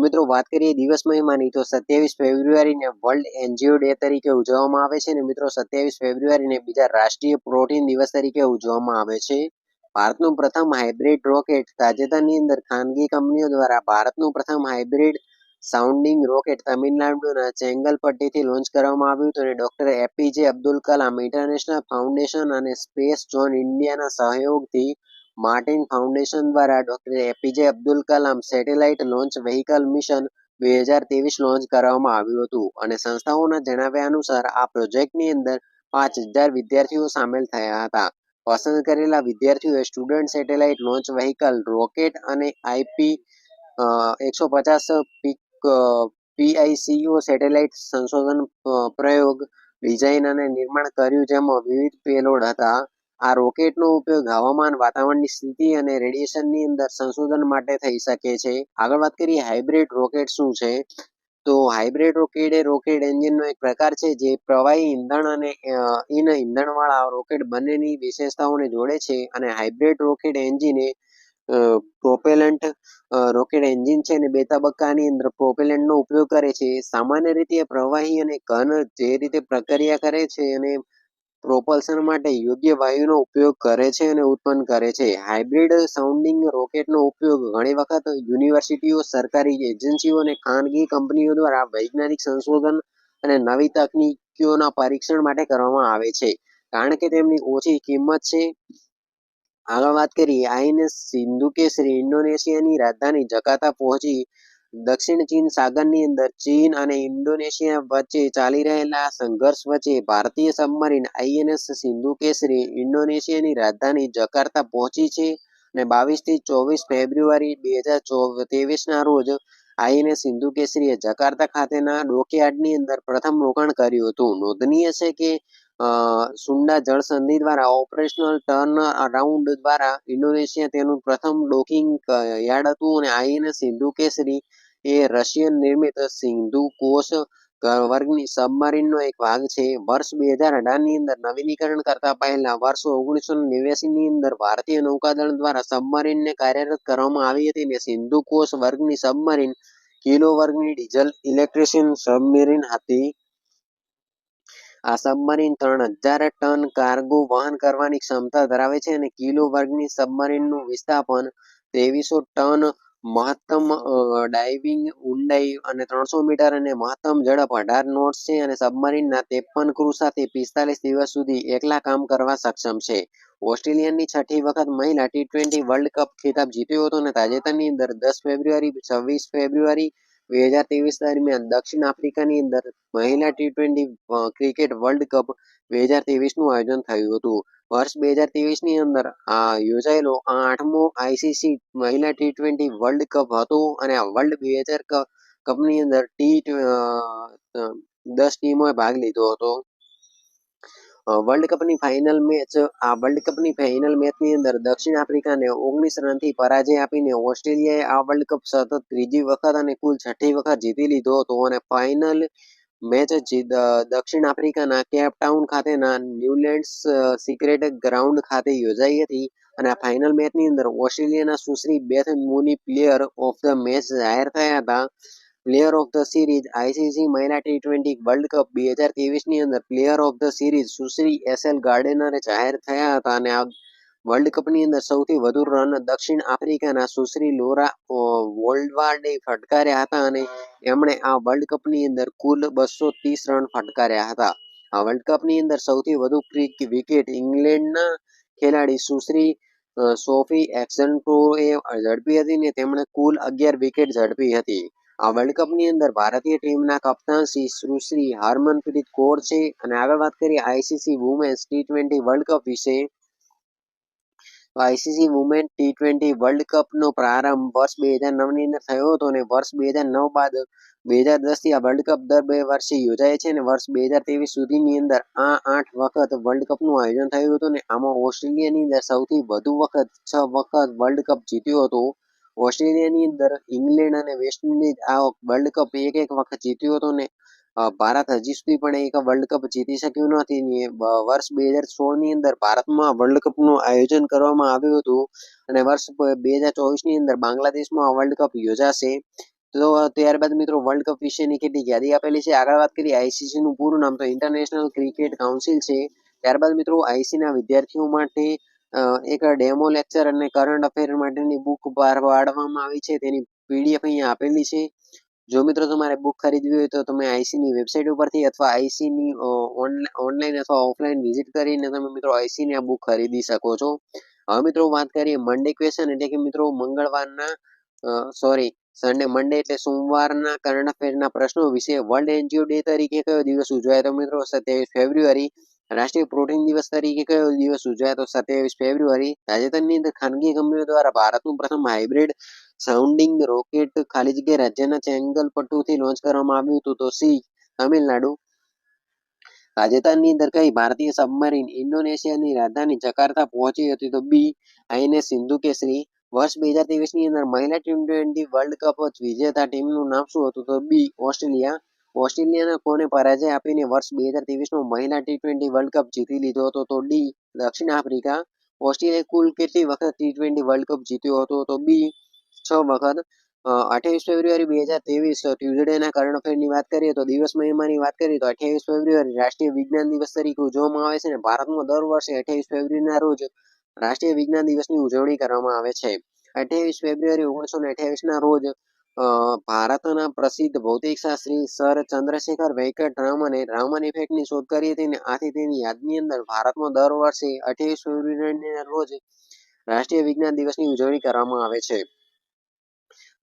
મિત્રો, વાત કરીએ દિવસ મહિમાની તો સત્યાવીસ ફેબ્રુઆરીને વર્લ્ડ એનજીઓ ડે તરીકે ઉજવવામાં આવે છે અને મિત્રો, સત્યાવીસ ફેબ્રુઆરીને બીજા રાષ્ટ્રીય પ્રોટીન દિવસ તરીકે ઉજવવામાં આવે છે. ભારતનું પ્રથમ હાઇબ્રિડ રોકેટ તાજેતરની અંદર ખાનગી કંપનીઓ દ્વારા ભારતનું પ્રથમ હાઇબ્રિડ સાઉન્ડિંગ રોકેટ તમિલનાડુના ચેંગલપટ્ટીથી લોન્ચ કરવામાં આવ્યું હતું અને doctor APJ Abdul Kalam international foundation અને સ્પેસ ઝોન ઇન્ડિયાના સહયોગથી માર્ટિન ફાઉન્ડેશન દ્વારા doctor APJ Abdul Kalam satellite launch vehicle mission બે હજાર ત્રેવીસ લોન્ચ કરવામાં આવ્યું હતું અને સંસ્થાઓના જણાવ્યા અનુસાર આ પ્રોજેક્ટની અંદર પાંચ હજાર વિદ્યાર્થીઓ સામેલ થયા હતા. પસંદ કરેલા વિદ્યાર્થીઓએ student satellite launch vehicle, rocket અને આઈપી એકસો પચાસ પીઆઈસીઓ સેટેલાઇટ સંશોધન પ્રયોગ, ડિઝાઇન અને નિર્માણ કર્યું, જેમાં વિવિધ પેલોડ હતા. આ રોકેટનો ઉપયોગ હવામાન, વાતાવરણની સ્થિતિ અને રેડિયેશનની અંદર સંશોધન માટે થઈ શકે છે. આગળ વાત કરીએ હાઇબ્રિડ રોકેટ શું છે? તો હાઇબ્રિડ રોકેટ એ રોકેટ એન્જિનનો એક પ્રકાર છે જે પ્રવાહી ઈંધણ અને ઇન ઈંધણવાળા રોકેટ બંનેની વિશેષતાઓને જોડે છે અને હાઇબ્રિડ રોકેટ એન્જિન એ પ્રોપેલન્ટ રોકેટ એન્જિન છે અને બે તબક્કાની અંદર પ્રોપેલન્ટનો ઉપયોગ કરે છે. સામાન્ય રીતે પ્રવાહી અને ઘન જે રીતે પ્રક્રિયા કરે છે અને પ્રોપલ્શન માટે યોગ્ય વાયુનો ઉપયોગ કરે છે અને ઉત્પન્ન કરે છે. હાઇબ્રિડ સાઉન્ડિંગ રોકેટનો ઉપયોગ ઘણી વખત યુનિવર્સિટીઓ સરકારી એજન્સીઓ અને ખાનગી કંપનીઓ દ્વારા વૈજ્ઞાનિક સંશોધન અને નવી તકનીકીઓના પરીક્ષણ માટે કરવામાં આવે છે. કારણ કે તેમની ઓછી કિંમત છે. આગળ વાત કરીએ, આઈએનએસ સિંધુ શ્રી ઇન્ડોનેશિયાની રાજધાની જકાતા પહોંચી દક્ષિણ ચીન સાગરની અંદર ચીન અને ઇન્ડોનેશિયા વચ્ચે ચાલી રહેલા સંઘર્ષ વચ્ચે ભારતીય સબમરીન આઈએનએસ સિંધુ કેસરી ઇન્ડોનેશિયાની રાજધાની જકાર્તા પહોંચી છે અને બાવીસથી ચોવીસ ફેબ્રુઆરી બે હજાર ત્રેવીસના રોજ આઈએનએસ સિંધુ કેસરીએ જકાર્તા ખાતેના ડોકયાર્ડની અંદર પ્રથમ રોકાણ કર્યું હતું. નોંધનીય છે કે સુંડા જળસંધિ દ્વારા ઓપરેશનલ ટર્ન અરાઉન્ડ દ્વારા ઇન્ડોનેશિયા તેનું પ્રથમ ડોકિંગ યાર્ડ હતું અને આઈએનએસ સિંધુ કેસરી એ રશિયન નિર્મિત સિંધુ કોષ વર્ગની સબમરીનનો એક ભાગ છે. વર્ષ બે હજાર અઢારની અંદર નવીનીકરણ કરતા પહેલા વર્ષ ઓગણીસો નેવ્યાસીની અંદર ભારતીય નૌકાદળ દ્વારા સબમરીનને કાર્યરત કરવામાં આવી હતી અને સિંધુ કોષ વર્ગની સબમરીન કિલો વર્ગની ડીઝલ ઇલેક્ટ્રિશિયન સબમરીન હતી. આ સબમરીન ત્રણ હજાર ટન કાર્ગો વહન કરવાની ક્ષમતા ધરાવે છે અને કિલો વર્ગની સબમરીનનું વિસ્થાપન ત્રેવીસો ટન મહત્તમ ડાઇવિંગ ઊંડાઈ અને ત્રણસો મીટર અને મહત્તમ ઝડપ અઢાર નોટ્સ છે અને સબમરીનના ત્રેપન ક્રૂ સાથે પિસ્તાલીસ દિવસ સુધી એકલા કામ કરવા સક્ષમ છે. ઓસ્ટ્રેલિયાની છઠ્ઠી વખત મહિલા ટી ટ્વેન્ટી વર્લ્ડ કપ ખિતાબ જીત્યો હતો અને તાજેતરની અંદર દસ ફેબ્રુઆરી, છવ્વીસ ફેબ્રુઆરી બે હજાર ત્રેવીસ દરમિયાન દક્ષિણ આફ્રિકાની અંદર મહિલા T twenty cricket World Cup બે હજાર ત્રેવીસનું આયોજન થયું હતું. વર્ષ બે હજાર ત્રેવીસની અંદર આ યોજાયેલો આ આઠમો આઈસીસી મહિલા ટી ટ્વેન્ટી વર્લ્ડ કપ હતો અને આ વર્લ્ડ બે હજાર કપની અંદર ટી દસ ટીમોએ ભાગ લીધો હતો. વર્લ્ડ કપની ફાઇનલ મેચ આ વર્લ્ડ કપની ફાઇનલ મેચની અંદર દક્ષિણ આફ્રિકાને ઓગણીસ રનથી પરાજય આપીને ઓસ્ટ્રેલિયાએ આ વર્લ્ડ કપ સતત ત્રીજી વખત અને કુલ છઠ્ઠી વખત જીતી લીધો હતો અને ફાઇનલ મેચ દક્ષિણ આફ્રિકાના કેપ ટાઉન ખાતેના ન્યુલેન્ડ્સ સિક્રેટ ગ્રાઉન્ડ ખાતે યોજાઈ હતી અને ફાઇનલ મેચની અંદર ઓસ્ટ્રેલિયાના Sushri Beth Mooney player of the match જાહેર થયા હતા. Player of the series ICC મહિલા ટી ટ્વેન્ટી વર્લ્ડ કપ બે હજાર ત્રેવીસની અંદર player of the series Sushri S L ગાર્ડનરે જાહેર થયા હતા અને આ વર્લ્ડ કપની અંદર સૌથી વધુ રન દક્ષિણ આફ્રિકાના સુશ્રી લોરા વોલ્ડવાર્ડે ફટકાર્યા હતા અને એમણે આ વર્લ્ડ કપની અંદર કુલ બસો ત્રીસ રન ફટકાર્યા હતા. આ વર્લ્ડ કપની અંદર સૌથી વધુ વિકેટ ઇંગ્લેન્ડના ખેલાડી સુશ્રી સોફી એક્સન્ટોએ ઝડપી હતી ને તેમણે કુલ અગિયાર વિકેટ ઝડપી હતી. આ વર્લ્ડ કપની અંદર ભારતીય ટીમના કપ્તાન શ્રી સુશ્રી હરમનપ્રીત કૌર છે. અને આગળ વાત કરીએ ICC women's T twenty World Cup વિશે. ICC women T twenty world કપનો પ્રારંભ વર્ષ બે હજાર નવની અંદર થયો હતો અને વર્ષ બે હજાર નવ બાદ બે હજાર દસથી આ વર્લ્ડ કપ દર બે વર્ષે યોજાય છે અને વર્ષ બે હજાર ત્રેવીસ સુધીની અંદર આ આઠ વખત વર્લ્ડ કપનું આયોજન થયું હતું અને આમાં ઓસ્ટ્રેલિયાની અંદર સૌથી વધુ વખત છ વખત વર્લ્ડ કપ જીત્યો હતો. ઓસ્ટ્રેલિયાની અંદર ઇંગ્લેન્ડ અને વેસ્ટ ઇન્ડિઝ આ વર્લ્ડ કપ એક એક વખત જીત્યો હતો ને ભારત હજી સુધી પણ એક વર્લ્ડ કપ જીતી શક્યું નથી વર્ષ બે હજાર સોળની અંદર ભારતમાં વર્લ્ડ કપનું આયોજન કરવામાં આવ્યું હતું અને વર્ષ બે હજાર ચોવીસની અંદર બાંગ્લાદેશમાં વર્લ્ડ કપ યોજાશે. તો ત્યારબાદ મિત્રો વર્લ્ડ કપ વિશેની કેટલીક યાદી આપેલી છે. આગળ વાત કરીએ આઈસીસી નું પૂરું નામ તો ઇન્ટરનેશનલ ક્રિકેટ કાઉન્સિલ છે. ત્યારબાદ મિત્રો આઈસી ના વિદ્યાર્થીઓ માટે એક ડેમો લેક્ચર અને કરંટ અફેર માટેની બુક બહાર પાડવામાં આવી છે. તેની પીડીએફ અહીંયા આપેલી છે. જો મિત્રો તમારે બુક ખરીદવી હોય તો તમે આઈસીની વેબસાઇટ ઉપરથી અથવા આઈસીની ઓનલાઈન અથવા ઓફલાઈન વિઝિટ કરીને તમે મિત્રો આઈસીની આ બુક ખરીદી શકો છો. હવે મિત્રો વાત કરીએ મંડે ક્વેશ્ચન એટલે કે મિત્રો મંગળવારના સોરી સન્ડે મંડે એટલે સોમવારના કરંટ અફેરના પ્રશ્નો વિશે વર્લ્ડ એનજીઓ ડે તરીકે કયો દિવસ ઉજવાય? તો મિત્રો સત્યાવીસ ફેબ્રુઆરી રાષ્ટ્રીય પ્રોટીન દિવસ તરીકે કયો દિવસ ઉજવાય તો સત્યાવીસ ફેબ્રુઆરી, તાજેતરની અંદર ખાનગી કંપનીઓ દ્વારા ભારતનું પ્રથમ હાઇબ્રિડ સાઉન્ડિંગ રોકેટ ખાલી જગ્યા રાજ્યના ચેંગલપટ્ટુથી લોન્ચ કરવામાં આવ્યું હતું. તો સી, તમિલનાડુ. તાજેતરની અંદર કઈ ભારતીય સબમરીન ઇન્ડોનેશિયાની રાજધાની જકાર્તા પહોંચી હતી તો બી, આઈએનએસ સિંધુ કેસરી. વર્ષ બે હજારની અંદર મહિલા ટી ટ્વેન્ટી વર્લ્ડ કપ વિજેતા ટીમનું નામ શું હતું? તો બી, ઓસ્ટ્રેલિયા. ઓસ્ટ્રેલિયાના કોને પરાજય આપીને વર્ષ બે હજાર ત્રેવીસનો મહિલા ટી ટ્વેન્ટી વર્લ્ડ કપ જીતી લીધો હતો. તો ડી, દક્ષિણ આફ્રિકા ઓસ્ટ્રેલિયા કુલ કેટલી વખત ટી ટ્વેન્ટી વર્લ્ડ કપ જીત્યો હતો? તો બી, છ વખત. અઠ્યાવીસ ફેબ્રુઆરી બે હજાર ત્રેવીસ, ટ્યુઝડેના કરંટ અફેરની વાત કરીએ તો દિવસ મહિમાની વાત કરીએ તો અઠ્યાવીસ ફેબ્રુઆરી રાષ્ટ્રીય વિજ્ઞાન દિવસ તરીકે ઉજવવામાં આવે છે અને ભારતમાં દર વર્ષે અઠ્યાવીસ ફેબ્રુઆરીના રોજ રાષ્ટ્રીય વિજ્ઞાન દિવસની ઉજવણી કરવામાં આવે છે. અઠ્યાવીસ ફેબ્રુઆરી ઓગણીસો ને અઠ્યાવીસના રોજ ભારતના પ્રસિદ્ધ ભૌતિકશાસ્ત્રી સર ચંદ્રશેખર વેંકટ રામને રામન ઇફેક્ટની શોધ કરી હતી અને આથી તેની યાદની અંદર ભારતમાં દર વર્ષે અઠ્યાવીસ ફેબ્રુઆરીના રોજ રાષ્ટ્રીય વિજ્ઞાન દિવસની ઉજવણી કરવામાં આવે છે.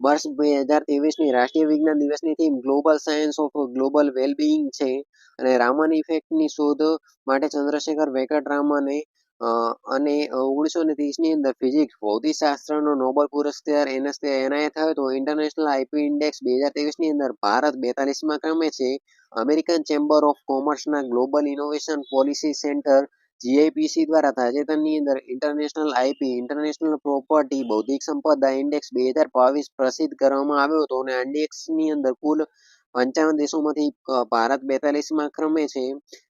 વર્ષ બે હજારની રાષ્ટ્રીય વિજ્ઞાન દિવસની theme global science of global wellbeing છે અને રામન ઇફેક્ટની શોધ માટે ચંદ્રશેખર વેંકટરામને અને ઓગણીસો ને ત્રીસની અંદર ફિઝિક્સ ભૌતિકશાસ્ત્રનો નોબલ પુરસ્કાર એનએસએ એનાયત થયો હતો. ઇન્ટરનેશનલ આઈપી ઇન્ડેક્સ બે હજાર ત્રેવીસની અંદર ભારત બેતાલીસમાં ક્રમે છે. American chamber of કોમર્સના global innovation policy centre GIPC દ્વારા તાજેતરની અંદર ઇન્ટરનેશનલ આઈપી ઇન્ટરનેશનલ પ્રોપર્ટી બૌદ્ધિક સંપદા ઇન્ડેક્સ બે હજાર બાવીસ પ્રસિદ્ધ કરવામાં આવ્યો હતો અને ઇન્ડેક્સની અંદર કુલ પંચાવન દેશોમાંથી ભારત બેતાલીસમાં ક્રમે છે.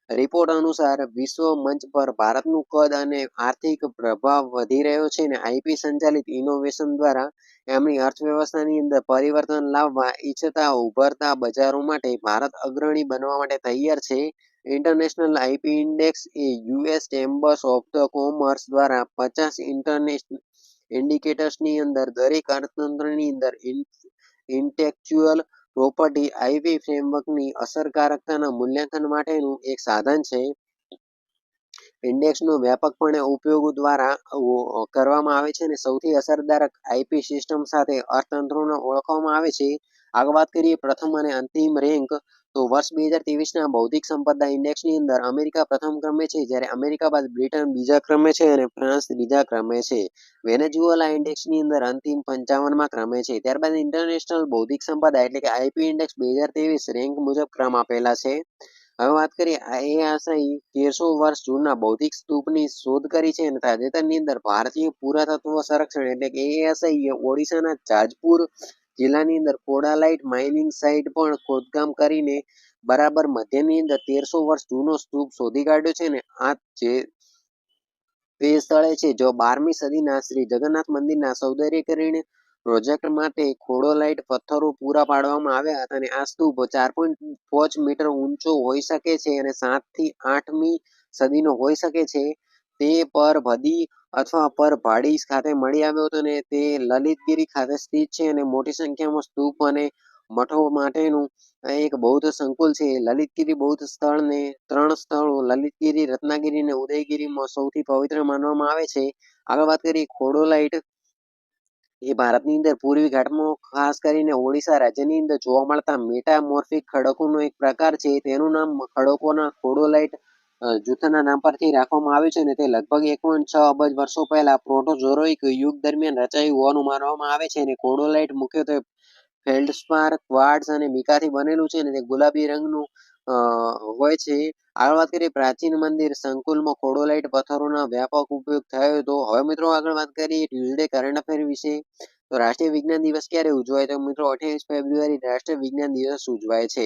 રિપોર્ટ અનુસાર વિશ્વ મંચ પર ભારતનું કદ અને આર્થિક પ્રભાવ વધી રહ્યો છે અને આઈપી સંચાલિત ઇનોવેશન દ્વારા એમની અર્થવ્યવસ્થાની અંદર પરિવર્તન લાવવા ઈચ્છતા ઉભરતા બજારો માટે ભારત અગ્રણી બનવા માટે તૈયાર છે. International IP index A US chambers of the commerce દ્વારા પચાસ ઇન્ટરનેશનલ ઇન્ડિકેટર્સની અંદર દરેક અર્થતંત્રની અંદર ઇન્ટેક્ચ્યુઅલ પ્રોપર્ટી આઈવી ફ્રેમવર્કની અસરકારકતાના મૂલ્યાંકન માટેનું એક સાધન છે. ઇન્ડેક્સનો વ્યાપકપણે ઉપયોગ દ્વારા કરવામાં આવે છે અને સૌથી અસરકારક આઈપી સિસ્ટમ સાથે અર્થતંત્રોને ઓળખવામાં આવે છે. આગળ વાત કરીએ પ્રથમ અને અંતિમ રેન્ક તો વર્ષ બે હજાર ત્રેવીસના બૌદ્ધિક સંપદા ઇન્ડેક્સની અંદર અમેરિકા પ્રથમ ક્રમે છે, જ્યારે અમેરિકા બાદ બ્રિટન બીજા ક્રમે છે અને ફ્રાન્સ ત્રીજા ક્રમે છે. વેનેઝુએલા ઇન્ડેક્સની અંદર અંતિમ પંચાવનમાં ક્રમે છે. ત્યારબાદ ઇન્ટરનેશનલ બૌદ્ધિક સંપદા એટલે કે આઈપી ઇન્ડેક્સ બે હજાર ત્રેવીસ રેન્ક મુજબ ક્રમ આપેલા છે. હવે વાત કરીએ એ આશાઈ તેરસો વર્ષ જૂના બૌદ્ધિક સ્તૂપની શોધ કરી છે અને તાજેતરની અંદર ભારતીય પુરાતત્વ સંરક્ષણ એટલે કે એ આશાઈએ ઓડિશાના જાજપુર જિલ્લાની અંદર કોડાલાઇટ માઇનિંગ સાઇટ પણ ખોદકામ કરીને બરાબર મધ્યની અંદર તેરસો વર્ષ જૂનો સ્તૂપ શોધી કાઢ્યો છે ને, આ જે તે સ્થળે છે જો બારમી સદીના શ્રી જગન્નાથ મંદિરના સૌંદર્યકરણ પ્રોજેક્ટ માટે ખોડોલાઇટ પથ્થરો પૂરા પાડવામાં આવ્યા હતા અને આ સ્તૂપ ચાર પોઈન્ટ પાંચ મીટર ઊંચો હોઈ શકે છે અને સાતથી આઠમી સદીનો હોઈ શકે છે. તે પર ભદી અથવા પર ભાડી ખાતે મળી આવ્યો હતો અને તે લલિતગીરી ખાતે સ્થિત છે અને મોટી સંખ્યામાં સ્તૂપ અને મઠો માટેનું એક બૌદ્ધ સંકુલ છે. લલિતગીરી બૌદ્ધ સ્થળને ત્રણ સ્થળો, લલિતગીરી, રત્નાગીરી અને ઉદયગીરીમાં સૌથી પવિત્ર માનવામાં આવે છે. આગળ વાત કરીએ ખોડોલાઇટ. એ ભારતની અંદર પૂર્વી ઘાટમાં ખાસ કરીને ઓડિશા રાજ્યની અંદર જોવા મળતા મેટામોર્ફિક ખડકોનો એક પ્રકાર છે. તેનું નામ ખડકોના ખોડોલાઇટ જૂથના નામ પરથી રાખવામાં આવ્યું છે અને તે લગભગ એક પોઈન્ટ છ અબજ વર્ષો પહેલા પ્રોટોઝોરોઇક યુગ દરમિયાન રચાયું હોવાનું માનવામાં આવે છે અને કોડોલાઇટ મુખ્યત્વે ફેલ્ડસ્પાર ક્વાર્ટ્સ અને મીકાથી બનેલું છે અને તે ગુલાબી રંગનું હોય છે. આગળ વાત કરીએ પ્રાચીન મંદિર સંકુલમાં કોડોલાઇટ પથ્થરોના વ્યાપક ઉપયોગ થયો હતો હવે મિત્રો આગળ વાત કરીએ ટ્યુઝડે કરંટ અફેર વિશે. તો રાષ્ટ્રીય વિજ્ઞાન દિવસ ક્યારે ઉજવાય? તો મિત્રો અઠ્યાવીસ ફેબ્રુઆરી રાષ્ટ્રીય વિજ્ઞાન દિવસ ઉજવાય છે.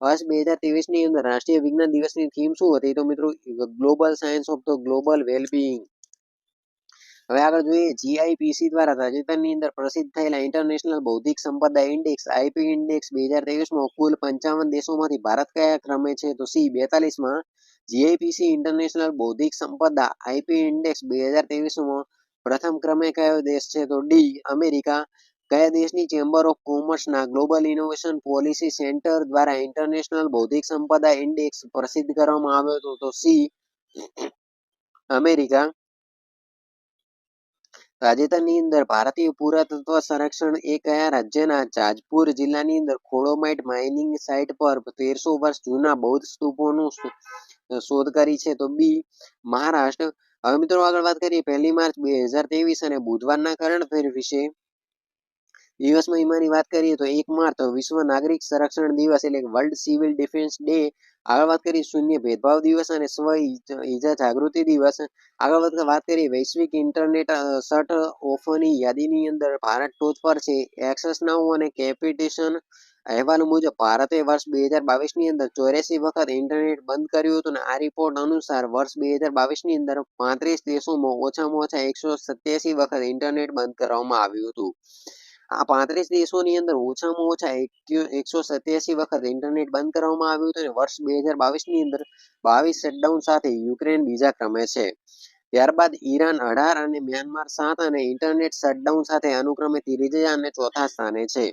વર્ષ બે હજાર ત્રેવીસની અંદર રાષ્ટ્રીય વિજ્ઞાન દિવસની થીમ શું હતી? તો મિત્રો global science of the global wellbeing હવે આગળ જોઈએ જીઆઈપીસી દ્વારા તાજેતરની અંદર પ્રસિદ્ધ થયેલા ઇન્ટરનેશનલ બૌદ્ધિક સંપદા ઇન્ડેક્સ આઈપી ઇન્ડેક્સ બે હજાર ત્રેવીસમાં કુલ પંચાવન દેશોમાંથી ભારત કયા ક્રમે છે? તો સી, બેતાલીસમાં જીઆઈપીસી ઇન્ટરનેશનલ બૌદ્ધિક સંપદા આઈપી ઇન્ડેક્સ બે હજાર ત્રેવીસમાં પ્રથમ ક્રમે કયો દેશ છે? તો ડી, અમેરિકા કયા દેશની ચેમ્બર ઓફ કોમર્સના ગ્લોબલ ઇનોવેશન પોલિસી સેન્ટર દ્વારા ઇન્ટરનેશનલ બૌદ્ધિક સંપદા ઇન્ડેક્સ પ્રસિદ્ધ કરવામાં આવ્યો હતો? તો સી અમેરિકા. તાજેતરની અંદર ભારતીય પુરાતત્વ સંરક્ષણ એ કયા રાજ્યના જાજપુર જિલ્લાની અંદર ખોળોમાઇટ માઇનિંગ સાઇટ પર તેરસો વર્ષ જૂના બૌદ્ધ સ્તૂપોનું શોધ કરી છે? તો બી મહારાષ્ટ્ર. હવે મિત્રો આગળ વાત કરીએ પહેલી માર્ચ બે હજાર ત્રેવીસ અને બુધવારના કરંટ વિશે. દિવસમાં એમાંની વાત કરીએ તો એક માર્ચ વિશ્વ નાગરિક સંરક્ષણ દિવસ એટલે વર્લ્ડ સિવિલ ડિફેન્સ ડે. આગળ વાત કરીએ શૂન્ય ભેદભાવ દિવસ અને સ્વ ઈજા જાગૃતિ દિવસ. આગળ વધતા વાત કરીએ વૈશ્વિક ઇન્ટરનેટ સટ ઓફની યાદીની અંદર ભારત ટોચ પર છે. એક્સેસ નાઉ અને કેપિટેશન અહેવાલ મુજબ ભારતે વર્ષ બે હજાર બાવીસની અંદર ચોર્યાસી વખત ઇન્ટરનેટ બંધ કર્યું હતું અને આ રિપોર્ટ અનુસાર વર્ષ બે હજાર બાવીસની અંદર પાંત્રીસ દેશોમાં ઓછામાં ઓછા એકસો સત્યાસી વખત ઇન્ટરનેટ બંધ કરવામાં આવ્યું હતું. આ પાંત્રીસ દિવસોની અંદર ઓછામાં ઓછા એકસો સત્યાસી વખત ઇન્ટરનેટ બંધ કરવામાં આવ્યું હતું અને વર્ષ બે હજાર બાવીસની અંદર બાવીસ શટડાઉન સાથે યુક્રેન બીજા ક્રમે છે. ત્યારબાદ ઈરાન અઢાર અને મ્યાનમાર સાત અને ઇન્ટરનેટ શટડાઉન સાથે અનુક્રમે ત્રીજા અને ચોથા સ્થાને છે.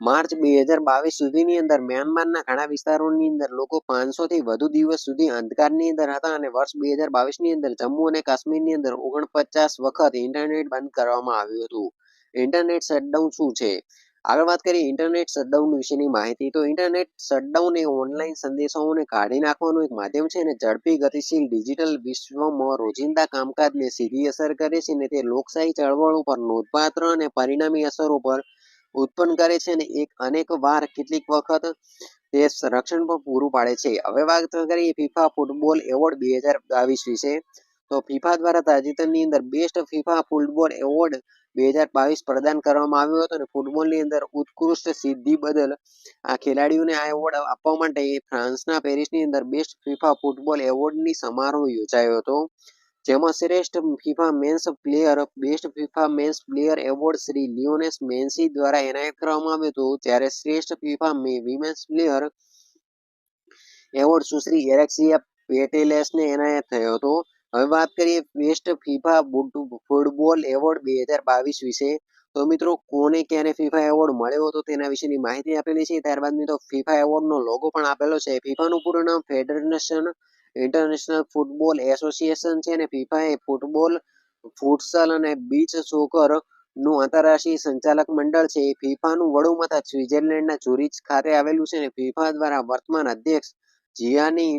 માર્ચ બે હજાર બાવીસ સુધીની અંદર મ્યાનમારના ઘણા વિસ્તારોની અંદર લોકો પાંચસો થી વધુ દિવસ સુધી અંધકારની અંદર હતા અને વર્ષ બે હજાર બાવીસની અંદર જમ્મુ અને કાશ્મીરની અંદર ઓગણપચાસ વખત ઇન્ટરનેટ બંધ કરવામાં આવ્યું હતું. ઇન્ટરનેટ શટડાઉન શું છે? આગળ વાત કરીએ ઇન્ટરનેટ શટડાઉન વિશેની માહિતી. તો ઇન્ટરનેટ શટડાઉન એ ઓનલાઈન સંદેશાઓને કાઢી નાખવાનું એક માધ્યમ છે અને ઝડપી, ગતિશીલ ડિજિટલ વિશ્વમાં રોજિંદા કામકાજને સીધી અસર કરે છે અને તે લોકશાહી ચળવળ ઉપર નોંધપાત્ર અને પરિણામી અસરો પર ઉત્પન્ન કરે છે અને એક અનેક વાર કેટલીક વખત તે સંરક્ષણ પણ પૂરું પાડે છે. હવે વાત કરીએ ફિફા ફૂટબોલ એવોર્ડ બે હજાર બાવીસ વિશે. તો ફિફા દ્વારા તાજેતરની અંદર બેસ્ટ ફિફા ફૂટબોલ એવોર્ડ બે હજાર બાવીસ પ્રદાન કરવામાં આવ્યો હતો અને ફૂટબોલની અંદર ઉત્કૃષ્ટ સિદ્ધિ બદલ આ ખેલાડીઓને આ એવોર્ડ આપવા માટે ફ્રાન્સના પેરિસની અંદર બેસ્ટ ફિફા ફૂટબોલ એવોર્ડની સમારોહ યોજાયો હતો. જેમાં શ્રેષ્ઠ FIFA men's player best FIFA men's player award Shri Lionel Messi દ્વારા એનાયત કરવામાં આવ્યો હતો. ત્યારે શ્રેષ્ઠ FIFA women's player award Sushri Alexia પેટેલેસને એનાયત થયો હતો. હવે વાત કરીએ બેસ્ટ ફીફા ફૂટબોલ એવોર્ડ બે હજાર બાવીસ વિશે. તો મિત્રો, કોને ક્યારે ફીફા એવોર્ડ મળ્યો હતો તેના વિશેની માહિતી આપેલી છે. ત્યારબાદ મિત્રો ફીફા એવોર્ડનો લોગો પણ આપેલો છે. ફીફાનું પૂરું નામ ફેડરેશન ઇન્ટરનેશનલ ફૂટબોલ એસોસિએશન છે અને ફીફા એ ફૂટબોલ, ફૂટસલ અને બીચ સોકરનું આંતરરાષ્ટ્રીય સંચાલક મંડળ છે. ફીફાનું વડુ મથક સ્વિટરલેન્ડના ઝુરિચ ખાતે આવેલું છે અને ફીફા દ્વારા વર્તમાન અધ્યક્ષ જિયાની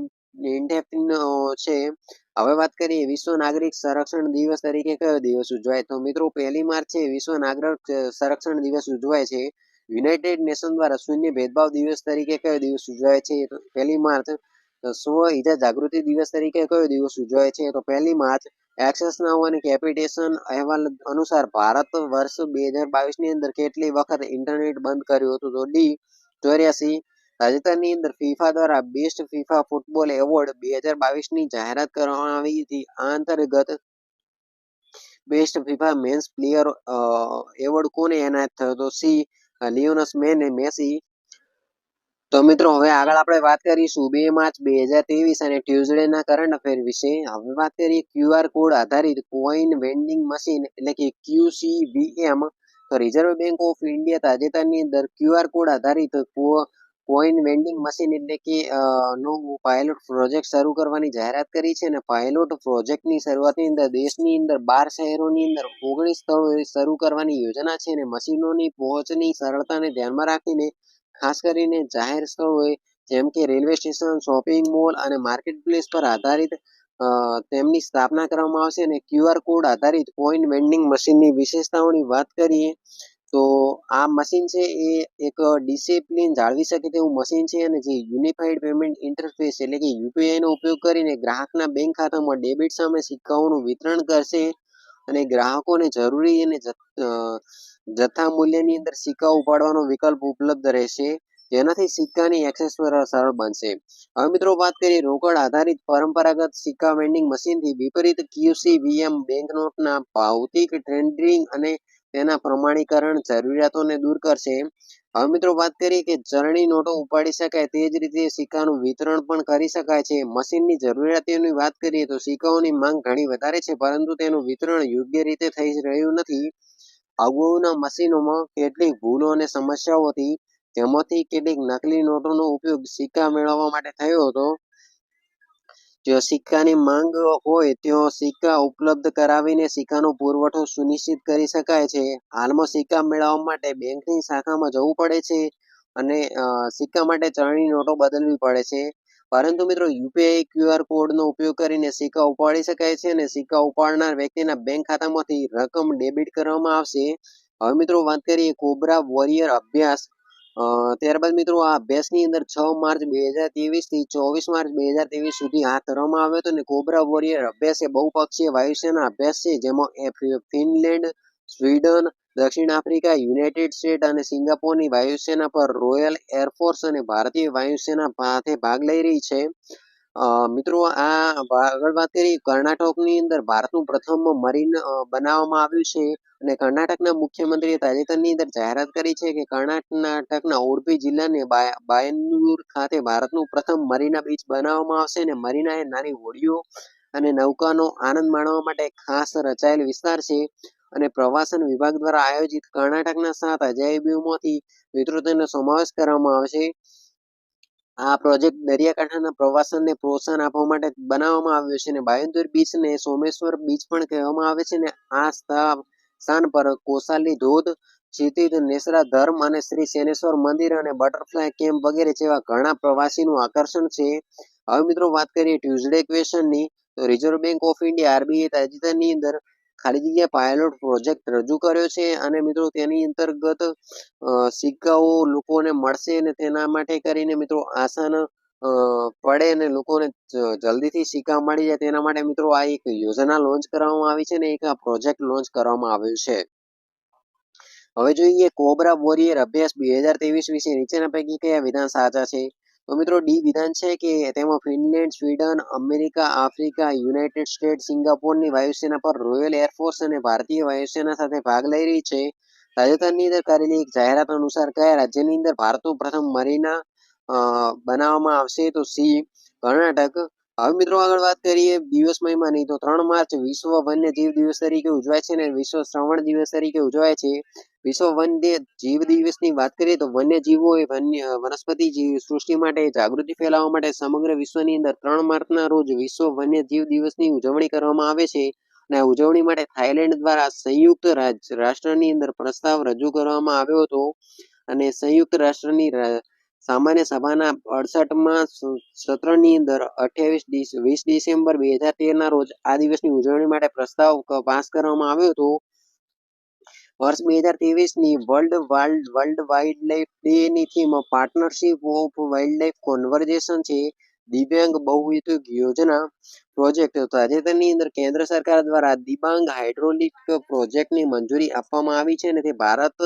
છે. હવે વાત કરીએ વિશ્વ નાગરિક સંરક્ષણ દિવસ તરીકે કયો દિવસ ઉજવાય? તો મિત્રો, પહેલી માર્ચે વિશ્વ નાગરિક સંરક્ષણ દિવસ ઉજવાય છે. યુનાઇટેડ નેશન દ્વારા શૂન્ય ભેદભાવ દિવસ તરીકે કયો દિવસ ઉજવાય છે? પહેલી માર્ચ સ્વ ઈજા જાગૃતિ દિવસ તરીકે કયો દિવસ ઉજવાય છે? તો પહેલી માર્ચ, એક્સેસ નાવ અને કેપિટેશન અહેવાલ અનુસાર ભારત વર્ષ બે હજાર બાવીસની અંદર કેટલી વખત ઇન્ટરનેટ બંધ કર્યું હતું? તો ડી, ચોર્યાસી તાજેતરની અંદર ફિફા દ્વારા બેસ્ટ ફિફા ફૂટબોલ એવોર્ડ બે હજાર બાવીસની જાહેરાત કરવામાં આવી હતી. આ અંતર્ગત best FIFA men's player award કોને એનાયત થયો તો સી લિયોનસ મેને મેસી. તો મિત્રો, હવે આગળ આપણે વાત કરીશું બે માર્ચ બે હજાર ત્રેવીસ અને ટ્યુઝડેના કરંટ અફેર વિશે. હવે વાત કરીએ ક્યુઆર કોડ આધારિત કોઈન વેન્ડિંગ મશીન એટલે કે ક્યુસીવીએમ તો રિઝર્વ બેંક ઓફ ઇન્ડિયા તાજેતરની અંદર ક્યુઆર કોડ આધારિત કોઈન વેન્ડિંગ મશીન એટલે કે નો પાયલોટ પ્રોજેક્ટ શરૂ કરવાની જાહેરાત કરી છે અને પાયલોટ પ્રોજેક્ટની શરૂઆતની અંદર દેશની અંદર બાર શહેરોની અંદર ઓગણીસ સ્થળોએ શરૂ કરવાની યોજના છે અને મશીનોની પહોંચની સરળતાને ધ્યાનમાં રાખીને ખાસ કરીને જાહેર સ્થળોએ જેમ કે રેલવે સ્ટેશન, શોપિંગ મોલ અને માર્કેટ પ્લેસ પર આધારિત તેમની સ્થાપના કરવામાં આવશે અને ક્યુઆર કોડ આધારિત કોઈન વેન્ડિંગ મશીનની વિશેષતાઓની વાત કરીએ તો આ મશીન છે એ એક ડિસિપ્લિન જાળવી શકે તેવું મશીન છે અને જે યુનિફાઈડ પેમેન્ટ ઇન્ટરફેસ એટલે કે યુપીઆઈનો ઉપયોગ કરીને ગ્રાહકના બેંક ખાતામાં ડેબિટ સામે સિક્કાઓનું વિતરણ કરશે અને ગ્રાહકોને જરૂરી અને જથ્થા મૂલ્યની અંદર સિક્કા ઉપાડવાનો વિકલ્પ ઉપલબ્ધ રહેશે, જેનાથી સિક્કાની એક્સેસ સરળ બનશે. હવે મિત્રો વાત કરીએ રોકડ આધારિત પરંપરાગત સિક્કા વેન્ડિંગ મશીનથી વિપરીત ક્યુસી વીએમ બેંક નોટના ભૌતિક ટ્રેન્ડિંગ અને તેના પ્રમાણીકરણ જરૂરિયાતોને દૂર કરશે. હવે મિત્રો વાત કરીએ કે ચરણી નોટો ઉપાડી શકાય તે જ રીતે સિક્કાનું વિતરણ પણ કરી શકાય છે. મશીનની જરૂરિયાતોની વાત કરીએ તો સિક્કાઓની માંગ ઘણી વધારે છે, પરંતુ તેનું વિતરણ યોગ્ય રીતે થઈ રહ્યું નથી. અગાઉના મશીનોમાં કેટલીક ભૂલો અને સમસ્યાઓ હતી તેમાંથી કેટલીક નકલી નોટોનો ઉપયોગ સિક્કા મેળવવા માટે થયો હતો. જો સિક્કાની માંગ હોય ત્યાં સિક્કા ઉપલબ્ધ કરાવીને સિક્કાનો પુરવઠો સુનિશ્ચિત કરી શકાય છે. હાલમાં સિક્કા મેળવવા માટે બેંકની શાખામાં જવું પડે છે અને સિક્કા માટે ચલણી નોટો બદલવી પડે છે. પરંતુ મિત્રો, યુપીઆઈ ક્યુઆર કોડનો ઉપયોગ કરીને સિક્કા ઉપાડી શકાય છે અને સિક્કા ઉપાડનાર વ્યક્તિના બેંક ખાતામાંથી રકમ ડેબિટ કરવામાં આવશે. હવે મિત્રો, વાત કરીએ કોબરા વોરિયર અભ્યાસ. ત્યારબાદ મિત્રો આ અભ્યાસની અંદર છ માર્ચ બે હજારથી ચોવીસ માર્ચ બે હજાર ત્રેવીસ સુધી હાથ ધરવામાં આવ્યો હતો અને કોબરા વોરિયર અભ્યાસ એ બહુપક્ષીય વાયુસેના અભ્યાસ છે, જેમાં ફિનલેન્ડ, સ્વીડન, દક્ષિણ આફ્રિકા, યુનાઇટેડ સ્ટેટ અને સિંગાપોરની વાયુસેના પર રોયલ એરફોર્સ અને ભારતીય વાયુસેના સાથે ભાગ લઈ રહી છે. મિત્રો, આ આગળ વાત કરીએ કર્ણાટકની અંદર ભારતનું પ્રથમ મરીન બનાવવામાં આવ્યું છે અને કર્ણાટકના મુખ્યમંત્રીએ તાજેતરની અંદર જાહેરાત કરી છે કે કર્ણાટકના ઉડપી જિલ્લાને બાયનુર ખાતે ભારતનું પ્રથમ મરીના બીચ બનાવવામાં આવશે અને મરીના એ નાની હોડીઓ અને નૌકાનો આનંદ માણવા માટે ખાસ રચાયેલ વિસ્તાર છે અને પ્રવાસન વિભાગ દ્વારા આયોજિત કર્ણાટકના સાત અજાયબીઓમાંથી મિત્રો તેનો સમાવેશ કરવામાં આવશે. આ પ્રોજેક્ટ દરિયાકાંઠાના પ્રવાસનને પ્રોત્સાહન આપવા માટે બનાવવામાં આવ્યો છે અને બાયંદુર બીચને સોમેશ્વર બીચ પણ કહેવામાં આવે છે અને આ સ્થાન પર કોસાલી ધોધ ચિતિત નેસરા ધર્મ અને શ્રી શેનેશ્વર મંદિર અને બટરફ્લાય કેમ્પ વગેરે જેવા ઘણા પ્રવાસીનું આકર્ષણ છે. હવે મિત્રો વાત કરીએ ટ્યુઝડે ક્વેશ્ચનની તો reserve bank of India RBI તાજેતરની અંદર ખાલી જગ્યા પાયલોટ પ્રોજેક્ટ રજૂ કર્યો છે અને મિત્રો તેની અંતર્ગત સિક્કાઓ લોકોને મળશે અને તેના માટે કરીને મિત્રો આસાન પડે અને લોકોને જલ્દીથી સિક્કા મળી જાય તેના માટે મિત્રો આ એક યોજના લોન્ચ કરવામાં આવી છે અને એક આ પ્રોજેક્ટ લોન્ચ કરવામાં આવ્યું છે. હવે જોઈએ કોબરા વોરિયર અભ્યાસ બે હજાર ત્રેવીસ વિશે. નીચેના પૈકી કયા વિધાન સાચા છે? તો મિત્રો ડી વિધાન છે કે તેમાં Finland, Sweden, America, Africa, united state સિંગાપોરની વાયુસેના પર રોયલ એરફોર્સ અને ભારતીય વાયુસેના સાથે ભાગ લઈ રહી છે. તાજેતરની અંદર કરેલી એક જાહેરાત અનુસાર કયા રાજ્યની અંદર ભારતનું પ્રથમ મરીના બનાવવામાં આવશે તો સી, કર્ણાટક હવે મિત્રો આગળ વાત કરીએ, દિવસ મહિમાની તો ત્રણ માર્ચ વિશ્વ વન્ય જીવ દિવસ તરીકે ઉજવાય છે અને વિશ્વ શ્રવણ દિવસ તરીકે ઉજવાય છે. વિશ્વ વન્ય જીવ દિવસની વાત કરીએ તો વન્ય જીવો એ વન્ય, વનસ્પતિ જીવ સૃષ્ટિ માટે જાગૃતિ ફેલાવવા માટે સમગ્ર વિશ્વની અંદર ત્રણ માર્ચના રોજ વિશ્વ વન્ય જીવ દિવસની ઉજવણી કરવામાં આવે છે. અને ઉજવણી માટે થાઈલેન્ડ દ્વારા સંયુક્ત રાષ્ટ્રની અંદર પ્રસ્તાવ રજૂ કરવામાં આવ્યો હતો. અને સંયુક્ત રાષ્ટ્રની સામાન્ય સભાના અડસઠમાં સત્રની અંદર અઠ્યાવીસ વીસ ડિસેમ્બર બે હજાર તેરના રોજ આ દિવસની ઉજવણી માટે પ્રસ્તાવ પાસ કરવામાં આવ્યો હતો. વર્ષ બે હજાર ત્રેવીસની world wild world wildlife day ની theme partnership of wildlife conversation છે. દિવ્યાંગ બહુવિધ યોજના પ્રોજેક્ટ તાજેતરની અંદર કેન્દ્ર સરકાર દ્વારા દિબાંગ હાઇડ્રોલિક પ્રોજેક્ટની મંજૂરી આપવામાં આવી છે અને તે ભારત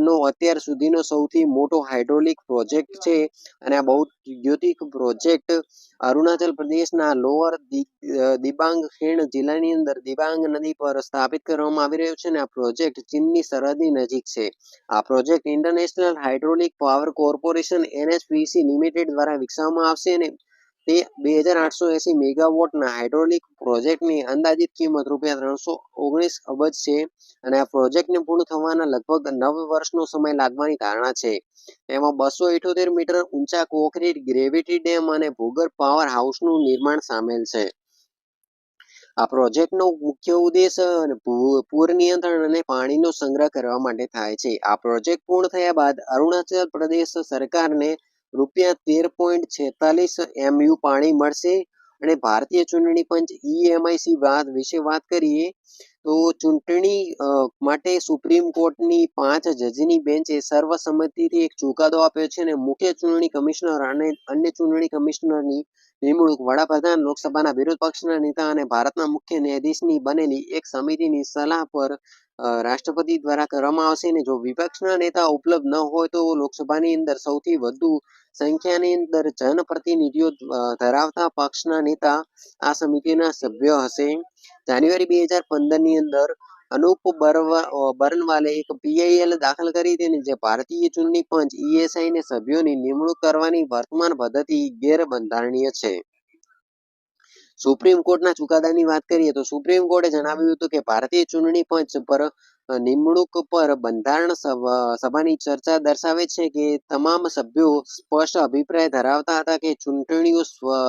નો અત્યાર સુધીનો સૌથી મોટો હાઇડ્રોલિક પ્રોજેક્ટ છે અને આ બહુ ઔદ્યોગિક પ્રોજેક્ટ અરુણાચલ પ્રદેશના લોઅર દિબાંગ ખીણ જિલ્લાની અંદર દિબાંગ નદી પર સ્થાપિત કરવામાં આવી રહ્યો છે અને આ પ્રોજેક્ટ ચીનની સરહદની નજીક છે. આ project international hydraulic power corporation NHPC limited દ્વારા વિકસાવવામાં આવશે અને તે બે હજાર આઠસો એસી મેગાવોટના હાઇડ્રોલિક પ્રોજેક્ટની અંદાજિત કિંમત રૂપિયા ત્રણસો ઓગણીસ અબજ છે અને આ પ્રોજેક્ટને પૂર્ણ થવાના લગભગ નવ વર્ષનો સમય લાગવાની ધારણા છે. એમાં બસો ઇઠોતેર મીટર ઊંચા કોન્ક્રીટ ગ્રેવિટી ડેમ અને ભૂગર્ભ પાવર હાઉસનું નિર્માણ સામેલ છે. આ પ્રોજેક્ટનો મુખ્ય ઉદ્દેશ પૂર નિયંત્રણ અને પાણીનો સંગ્રહ કરવા માટે થાય છે. આ પ્રોજેક્ટ પૂર્ણ થયા બાદ અરુણાચલ પ્રદેશ સરકારને રૂપિયા તેર પોઈન્ટ છેતાલીસ એમયુ પાણી મળશે. અને ભારતીય ચૂંટણી પંચ ઈએમઆઈસી વાત વિશે વાત કરીએ, તો ચૂંટણી માટે સુપ્રીમ કોર્ટની પાંચ જજની બેન્ચે સર્વસંમતિથી એક ચુકાદો આપ્યો છે અને મુખ્ય ચૂંટણી કમિશનર અને અન્ય ચૂંટણી કમિશનરની નિમણૂક વડાપ્રધાન લોકસભાના વિરોધ પક્ષના નેતા અને ભારતના મુખ્ય ન્યાયાધીશની બનેલી એક સમિતિની સલાહ પર રાષ્ટ્રપતિ દ્વારા કરવામાં આવશે અને જો વિપક્ષના નેતા ઉપલબ્ધ ન હોય તો લોકસભાની અંદર સૌથી વધુ સંખ્યાની અંદર જનપ્રતિનિધિઓ ધરાવતા પક્ષના નેતા આ સમિતિના સભ્ય હશે. જાન્યુઆરી બે હજાર પંદરની અંદર અનુપ બર્નવાલે એક પીઆઈએલ દાખલ કરી હતી ને જે ભારતીય ચૂંટણી પંચ ઈએસઆઈ ને સભ્યોની નિમણૂક કરવાની વર્તમાન પદ્ધતિ ગેરબંધારણીય છે. સુપ્રીમ કોર્ટના ચુકાદાની વાત કરીએ તો સુપ્રીમ કોર્ટે જણાવ્યું હતું કે ભારતીય ચૂંટણી પંચ પર નિમણૂક પર બંધારણ સભાની ચર્ચા દર્શાવે છે કે તમામ સભ્યો સ્પષ્ટ અભિપ્રાય ધરાવતા હતા કે ચૂંટણીઓ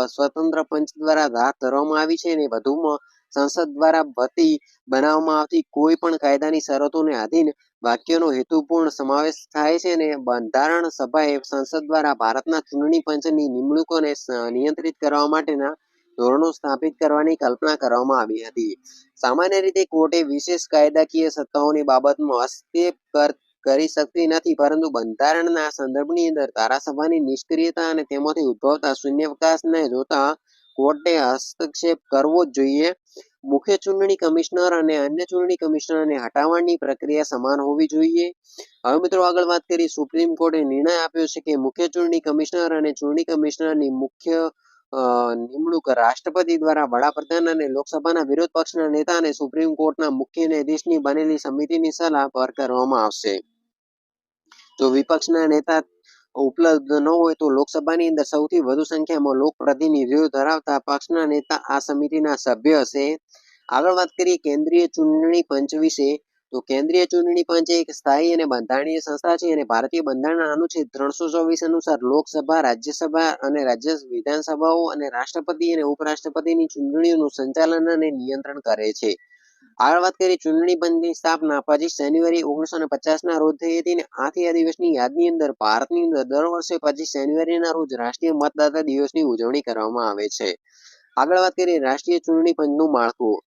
સ્વતંત્ર પંચ દ્વારા હાથ ધરવામાં આવી છે અને વધુમાં સંસદ દ્વારા વતી બનાવવામાં આવતી કોઈ પણ કાયદાની શરતોને આધીન વાક્યનો હેતુપૂર્ણ સમાવેશ થાય છે અને બંધારણ સભાએ સંસદ દ્વારા ભારતના ચૂંટણી પંચની નિમણૂકોને નિયંત્રિત કરવા માટેના ધોરણો સ્થાપિત કરવાની કલ્પના કરવામાં આવી હતી. સામાન્ય રીતે કોર્ટે વિશેષ કાયદાકીય સત્તાઓની બાબતમાં હસ્તેપ કરી શકતી નથી, પરંતુ બંધારણના સંદર્ભની અંદર ધારાસભાની નિષ્ક્રિયતા અને તેમાંથી ઉદ્ભવતા શૂન્યવકાશને જોતા કોર્ટે હસ્તક્ષેપ કરવો જ જોઈએ. મુખ્ય ચૂંટણી કમિશનર અને અન્ય ચૂંટણી કમિશનરને હટાવવાની પ્રક્રિયા સમાન હોવી જોઈએ. હવે મિત્રો આગળ વાત કરીએ. સુપ્રીમ કોર્ટે નિર્ણય આપ્યો છે કે મુખ્ય ચૂંટણી કમિશનર અને ચૂંટણી કમિશનરની મુખ્ય નિમણૂક રાષ્ટ્રપતિ દ્વારા વડાપ્રધાન અને લોકસભાના વિરોધ પક્ષના નેતા અને સુપ્રીમ કોર્ટના મુખ્ય ન્યાયાધીશની બનેલી સમિતિની સલાહ પર કરવામાં આવશે. જો વિપક્ષના નેતા ઉપલબ્ધ ન હોય તો લોકસભાની અંદર સૌથી વધુ સંખ્યામાં લોક પ્રતિનિધિઓ ધરાવતા પક્ષના નેતા આ સમિતિના સભ્ય હશે. આગળ વાત કરીએ કેન્દ્રીય ચૂંટણી પંચ વિશે. તો કેન્દ્રીય ચૂંટણી પંચ એક સ્થાયી અને બંધારણીય સંસ્થા છે અને ભારતીય બંધારણના અનુચ્છેદ ત્રણસો ચોવીસ અનુસાર લોકસભા, રાજ્યસભા અને રાજ્ય વિધાનસભાઓ અને રાષ્ટ્રપતિ અને ઉપરાષ્ટ્રપતિની ચૂંટણીઓનું સંચાલન અને નિયંત્રણ કરે છે. આગળ વાત કરીએ ચૂંટણી પંચની સ્થાપના પચીસ જાન્યુઆરી ઓગણીસો ને પચાસના રોજ થઈ હતી અને આથી આ દિવસની યાદની અંદર ભારતની અંદર દર વર્ષે પચીસ જાન્યુઆરીના રોજ રાષ્ટ્રીય મતદાતા દિવસની ઉજવણી કરવામાં આવે છે. આગળ વાત કરીએ રાષ્ટ્રીય ચૂંટણી પંચનું માળખું.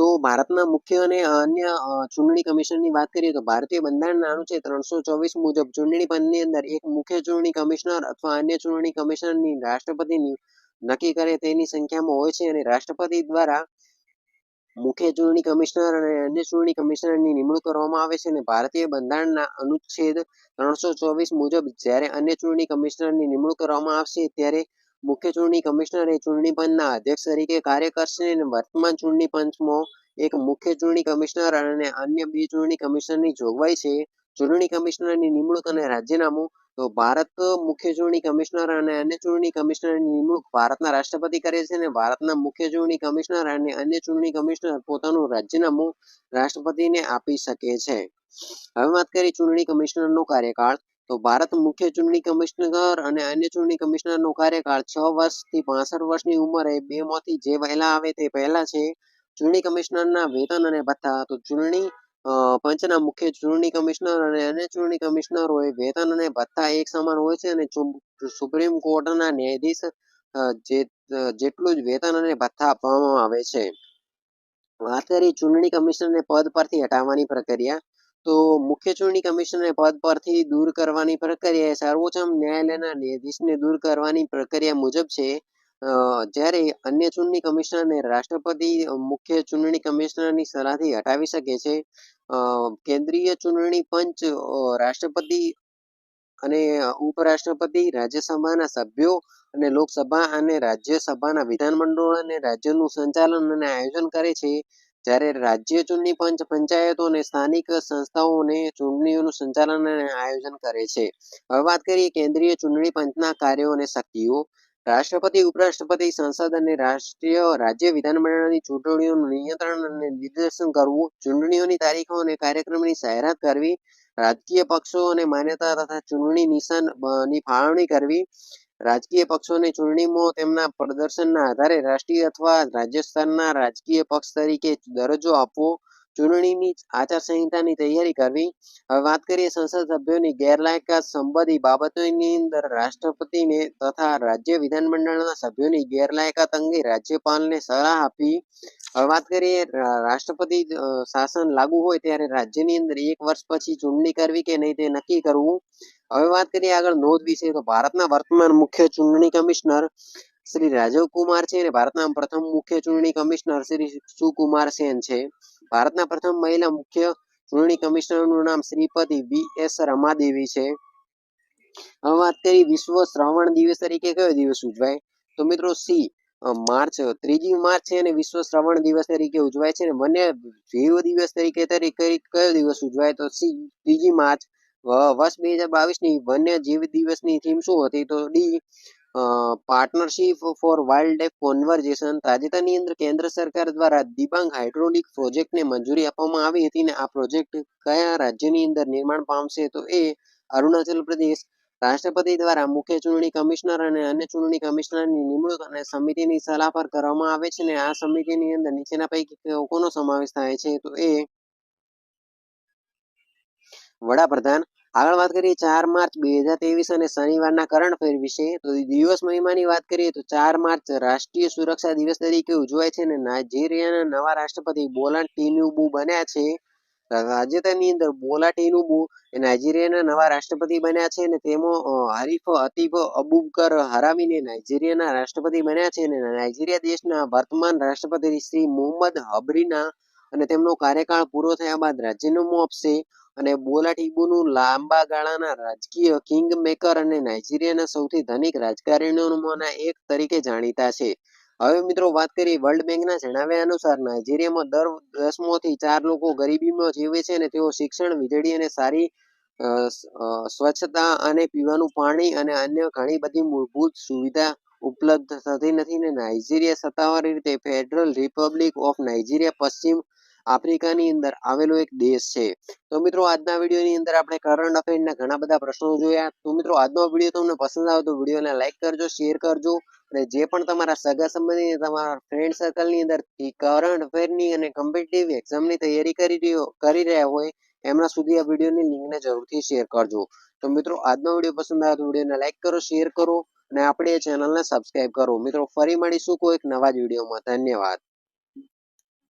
તો ભારતના મુખ્ય અને અન્ય ચૂંટણી કમિશનની વાત કરીએ તો ભારતીય બંધારણના અનુચ્છેદ ત્રણસો ચોવીસ મુજબ ચૂંટણી પંચની અંદર એક મુખ્ય ચૂંટણી કમિશનર અથવા અન્ય ચૂંટણી કમિશનરની રાષ્ટ્રપતિની નક્કી કરે તેની સંખ્યામાં હોય છે અને રાષ્ટ્રપતિ દ્વારા મુખ્ય ચૂંટણી કમિશનર અને અન્ય ચૂંટણી કમિશનરની નિમણૂક કરવામાં આવે છે અને ભારતીય બંધારણના અનુચ્છેદ ત્રણસો ચોવીસ મુજબ જ્યારે અન્ય ચૂંટણી કમિશનરની નિમણૂક કરવામાં આવશે ત્યારે મુખ્ય ચૂંટણી કમિશનર એ ચૂંટણી પંચના અધ્યક્ષ તરીકે કાર્ય કરશે અને વર્તમાન ચૂંટણી પંચમાં એક મુખ્ય ચૂંટણી કમિશનર અને અન્ય બે ચૂંટણી કમિશનરની જોગવાઈ છે. ચૂંટણી કમિશનરની નિમણૂક અને રાજીનામું, તો ભારત મુખ્ય ચૂંટણી કમિશનર અને અન્ય ચૂંટણી કમિશનરની નિમણૂક ભારતના રાષ્ટ્રપતિ કરે છે અને ભારતના મુખ્ય ચૂંટણી કમિશનર અને અન્ય ચૂંટણી કમિશનર પોતાનું રાજીનામું રાષ્ટ્રપતિને આપી શકે છે. હવે વાત કરીએ ચૂંટણી કમિશનરનો કાર્યકાળ. તો ભારત મુખ્ય ચૂંટણી કમિશનર અને અન્ય ચૂંટણી કમિશનરનો કાર્યકાળ છ વર્ષથી પાસઠ વર્ષની ઉંમરે બેમાંથી જે વહેલા આવે તે પહેલા છે, ચૂંટણી કમિશનરના વેતન અને ભથ્થા. તો ચૂંટણી પંચના મુખ્ય ચૂંટણી કમિશનર અને અન્ય ચૂંટણી કમિશનરોએ વેતન અને ભથ્થા એક સમાન હોય છે અને સુપ્રીમ કોર્ટના ન્યાયાધીશ જેટલું જ વેતન અને ભથ્થા આપવામાં આવે છે. વાત કરી ચૂંટણી કમિશનરને પદ પરથી હટાવવાની પ્રક્રિયા. તો મુખ્ય ચૂંટણી કમિશનરને પદ પરથી દૂર કરવાની પ્રક્રિયા સર્વોચ્ચ ન્યાયાલયના ન્યાયાધીશને દૂર કરવાની પ્રક્રિયા મુજબ છે. જ્યારે અન્ય ચૂંટણી કમિશનરને રાષ્ટ્રપતિ મુખ્ય ચૂંટણી કમિશનરની સલાહથી હટાવી શકે છે. કેન્દ્રીય ચૂંટણી પંચ રાષ્ટ્રપતિ અને ઉપરાષ્ટ્રપતિ, રાજ્યસભાના સભ્યો અને લોકસભા અને રાજ્યસભાના વિધાનમંડળ અને રાજ્યનું સંચાલન અને આયોજન કરે છે. જ્યારે રાજ્ય ચૂંટણી પંચ પંચાયતો અને સ્થાનિક સંસ્થાઓને ચૂંટણીઓનું સંચાલન અને આયોજન કરે છે. હવે વાત કરીએ કેન્દ્રીય ચૂંટણી પંચના કાર્યો અને શક્તિઓ. રાષ્ટ્રપતિ, ઉપરાષ્ટ્રપતિ, સંસદ અને રાષ્ટ્રીય રાજ્ય વિધાનમંડળની ચૂંટણીઓનું નિયંત્રણ અને નિર્દેશન કરવું, ચૂંટણીઓની તારીખો અને કાર્યક્રમની જાહેરાત કરવી, રાજકીય પક્ષો અને માન્યતા તથા ચૂંટણી નિશાનની ફાળવણી કરવી રાજકીય પક્ષોની ચૂંટણીમાં તેમના પ્રદર્શનના આધારે રાષ્ટ્રીય અથવા રાજ્ય સ્તરના રાજકીય પક્ષ તરીકે દરજ્જો આપવો, ચૂંટણીની આચારસંહિતાની તૈયારી કરવી. હવે વાત કરીએ સંસદ સભ્યોની ગેરલાયકાત સંબંધી બાબતોની અંદર રાષ્ટ્રપતિને તથા રાજ્ય વિધાનમંડળના સભ્યોની ગેરલાયકાત અંગે રાજ્યપાલને સલાહ આપી. હવે વાત કરીએ રાષ્ટ્રપતિ શાસન લાગુ હોય ત્યારે રાજ્યની અંદર એક વર્ષ પછી ચૂંટણી કરવી કે નહીં તે નક્કી કરવું. હવે વાત કરીએ આગળ નોંધ વિશે. તો ભારતના વર્તમાન મુખ્ય ચૂંટણી કમિશનર શ્રી રાજીવ કુમાર છે અને ભારતના પ્રથમ મુખ્ય ચૂંટણી કમિશનર શ્રી સુકુમાર સેન છે. ભારતના પ્રથમ મહિલા મુખ્ય ચૂંટણી કમિશનરનું નામ શ્રીપતિ વી એસ રમાદેવી છે. હવે વાત કરી વિશ્વ શ્રવણ દિવસ તરીકે કયો દિવસ ઉજવાય? તો મિત્રો સી માર્ચ, ત્રીજી માર્ચ છે અને વિશ્વ શ્રવણ દિવસ તરીકે ઉજવાય છે. અને વન્ય જીવ દિવસ તરીકે તરીકે કયો દિવસ ઉજવાય? તો સી, ત્રીજી માર્ચ વર્ષ બે હજાર બાવીસની વન્ય જીવ દિવસની થીમ શું હતી? તો the partnership for wildlife conversation તાજેતરની અંદર કેન્દ્ર સરકાર દ્વારા દિબાંગ હાઇડ્રોલિક પ્રોજેક્ટને મંજૂરી આપવામાં આવી હતી ને આ પ્રોજેક્ટ કયા રાજ્યની અંદર નિર્માણ પામશે? તો એ અરુણાચલ પ્રદેશ. રાષ્ટ્રપતિ દ્વારા મુખ્ય ચૂંટણી કમિશનર અને અન્ય ચૂંટણી કમિશનરની નિમણૂક અને સમિતિની સલાહ પર કરવામાં આવે છે ને આ સમિતિની અંદર નીચેના પૈકી કોનો સમાવેશ થાય છે? તો એ વડાપ્રધાન, આગળ વાત કરીએ ચાર માર્ચ બે હજાર ત્રેવીસ અને શનિવારના કરંટ અફેર વિશે, તો દિવસ મહિમાની વાત કરીએ તો ચાર માર્ચ રાષ્ટ્રીય સુરક્ષા દિવસ તરીકે ઉજવાય છે અને નાઇજીરિયાના નવા રાષ્ટ્રપતિ બોલા ટીનુબુ બન્યા છે. તાજેતરની અંદર બોલા ટીનુબુ એ નાઇજીરિયાના નવા રાષ્ટ્રપતિ બન્યા છે અને તેમાં હરીફ અતીફ અબુબકર હરાવીને નાઇજીરિયાના રાષ્ટ્રપતિ બન્યા છે અને નાઇજીરિયા દેશના વર્તમાન રાષ્ટ્રપતિ શ્રી મોહમ્મદ હબરીના અને તેમનો કાર્યકાળ પૂરો થયા બાદ રાજીનામું આપશે અને બોલા ટીબુનું લાંબા ગાળાના રાજકીય કિંગ મેકર અને નાઇજીરિયાના સૌથી ધનિક રાજકારણીઓમાંના એક તરીકે જાણીતા છે. હવે મિત્રો વાત કરીએ વર્લ્ડ બેંકના જણાવ્યા અનુસાર નાઇજીરિયામાં દર દસમોથી ચાર લોકો ગરીબીમાં જીવે છે અને તેઓ શિક્ષણ, વીજળી અને સારી સ્વચ્છતા અને પીવાનું પાણી અને અન્ય ઘણી બધી મૂળભૂત સુવિધા ઉપલબ્ધ થતી નથી ને નાઇજીરિયા સત્તાવાર રીતે ફેડરલ રિપબ્લિક ઓફ નાઇજીરિયા પશ્ચિમ આફ્રિકાની અંદર આવેલો એક દેશ છે. તો મિત્રો આજના વિડીયોની અંદર આપણે કરંટ અફેરના ઘણા બધા પ્રશ્નો જોયા. તો મિત્રો આજનો વીડિયો તમને પસંદ આવે તો વિડીયોને લાઈક કરજો શેર કરજો અને જે પણ તમારા સગા સંબંધી તમારા ફ્રેન્ડ સર્કલની અંદર કરંટ અફેરની અને કોમ્પિટિટિવ એક્ઝામની તૈયારી કરી રહ્યો, કરી રહ્યા હોય, એમના સુધી આ વિડીયોની લિંકને જરૂરથી શેર કરજો. તો મિત્રો આજનો વીડિયો પસંદ આવે તો વિડીયોને લાઈક કરો શેર કરો અને આપણી ચેનલને સબસ્ક્રાઇબ કરો. મિત્રો ફરી મળીશું કોઈક નવા જ વિડીયોમાં. ધન્યવાદ.